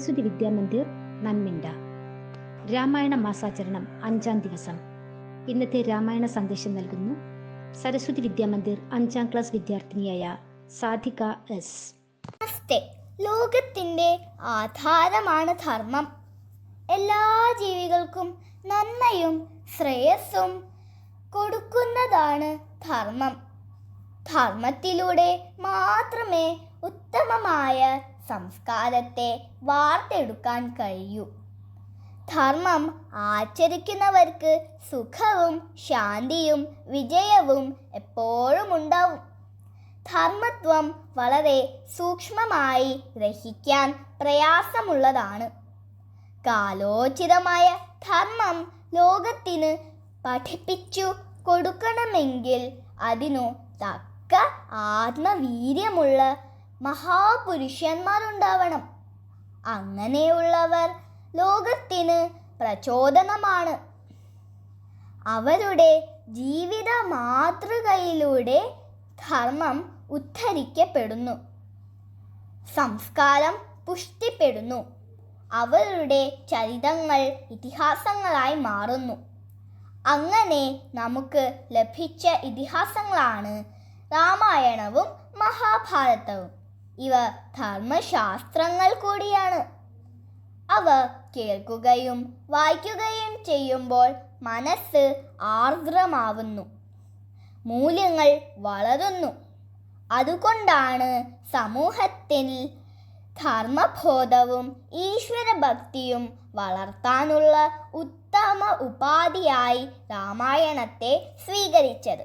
സരസ്വതി വിദ്യാമന്ദിർ നന്മിണ്ട രാമായണ മാസാചരണം അഞ്ചാം ദിവസം ഇന്നത്തെ രാമായണ സന്ദേശം നൽകുന്നു. സരസ്വതി വിദ്യാമന്ദിർ അഞ്ചാം ക്ലാസ് വിദ്യാർത്ഥിനിയായ സാധിക എസ്. ലോകത്തിന്റെ ആധാരമാണ് ധർമ്മം. എല്ലാ ജീവികൾക്കും നന്മയും ശ്രേയസ്സും കൊടുക്കുന്നതാണ് ധർമ്മം. ധർമ്മത്തിലൂടെ മാത്രമേ ഉത്തമമായ സംസ്കാരത്തെ വാർത്തെടുക്കാൻ കഴിയൂ. ധർമ്മം ആചരിക്കുന്നവർക്ക് സുഖവും ശാന്തിയും വിജയവും എപ്പോഴും ഉണ്ടാവും. ധർമ്മത്വം വളരെ സൂക്ഷ്മമായി ഗ്രഹിക്കാൻ പ്രയാസമുള്ളതാണ്. കാലോചിതമായ ധർമ്മം ലോകത്തിന് പഠിപ്പിച്ചു കൊടുക്കണമെങ്കിൽ അതിനു തക്ക ആത്മവീര്യമുള്ള മഹാപുരുഷന്മാരുണ്ടാവണം. അങ്ങനെയുള്ളവർ ലോകത്തിന് പ്രചോദനമാണ്. അവരുടെ ജീവിത മാതൃകയിലൂടെ ധർമ്മം ഉദ്ധരിക്കപ്പെടുന്നു. സംസ്കാരം പുഷ്ടിപ്പെടുന്നു. അവരുടെ ചരിതങ്ങൾ ഇതിഹാസങ്ങളായി മാറുന്നു. അങ്ങനെ നമുക്ക് ലഭിച്ച ഇതിഹാസങ്ങളാണ് രാമായണവും മഹാഭാരതവും. ഇവ ധർമ്മശാസ്ത്രങ്ങൾ കൂടിയാണ്. അവ കേൾക്കുകയും വായിക്കുകയും ചെയ്യുമ്പോൾ മനസ്സ് ആർദ്രമാവുന്നു. മൂല്യങ്ങൾ വളരുന്നു. അതുകൊണ്ടാണ് സമൂഹത്തിൽ ധർമ്മബോധവും ഈശ്വരഭക്തിയും വളർത്താനുള്ള ഉത്തമ ഉപാധിയായി രാമായണത്തെ സ്വീകരിച്ചത്.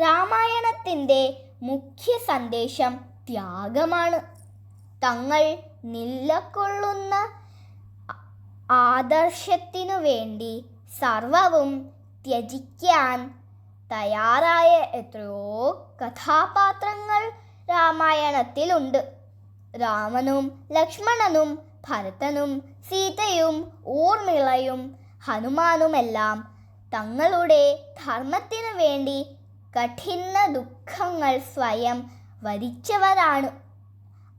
രാമായണത്തിന്റെ മുഖ്യ സന്ദേശം ത്യാഗമാണ്. തങ്ങൾ നിലകൊള്ളുന്ന ആദർശത്തിനു വേണ്ടി സർവവും ത്യജിക്കാൻ തയ്യാറായ എത്രയോ കഥാപാത്രങ്ങൾ രാമായണത്തിലുണ്ട്. രാമനും ലക്ഷ്മണനും ഭരതനും സീതയും ഊർമിളയും ഹനുമാനുമെല്ലാം തങ്ങളുടെ ധർമ്മത്തിനു വേണ്ടി കഠിന ദുഃഖങ്ങൾ സ്വയം വരിച്ചവരാണ്.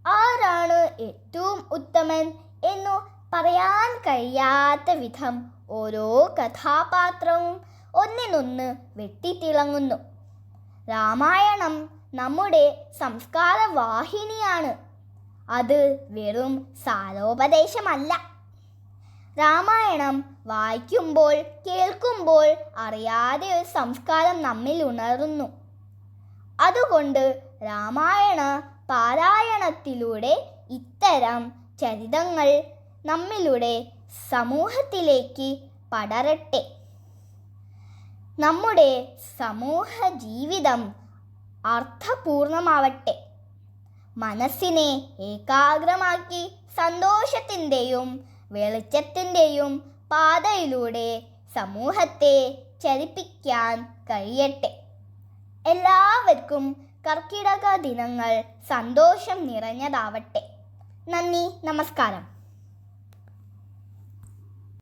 ആരാണ് ഏറ്റവും ഉത്തമൻ എന്നു പറയാൻ കഴിയാത്ത വിധം ഓരോ കഥാപാത്രവും ഒന്നിനൊന്ന് വെട്ടിത്തിളങ്ങുന്നു. രാമായണം നമ്മുടെ സംസ്കാര വാഹിനിയാണ് അത് വെറും സാരോപദേശമല്ല രാമായണം വായിക്കുമ്പോൾ കേൾക്കുമ്പോൾ അറിയാതെ ഒരു സംസ്കാരം നമ്മിൽ ഉണരുന്നു അതുകൊണ്ട് രാമായണ പാരായണത്തിലൂടെ ഇത്തരം ചരിതങ്ങൾ നമ്മിലൂടെ സമൂഹത്തിലേക്ക് പടരട്ടെ. നമ്മുടെ സമൂഹ ജീവിതം അർത്ഥപൂർണമാവട്ടെ. മനസ്സിനെ ഏകാഗ്രമാക്കി സന്തോഷത്തിന്റെയും വെളിച്ചത്തിന്റെയും പാതയിലൂടെ സമൂഹത്തെ ചലിപ്പിക്കാൻ കഴിയട്ടെ. എല്ലാവർക്കും കർക്കിടക ദിനങ്ങൾ സന്തോഷം നിറഞ്ഞതാവട്ടെ. നന്ദി നമസ്കാരം.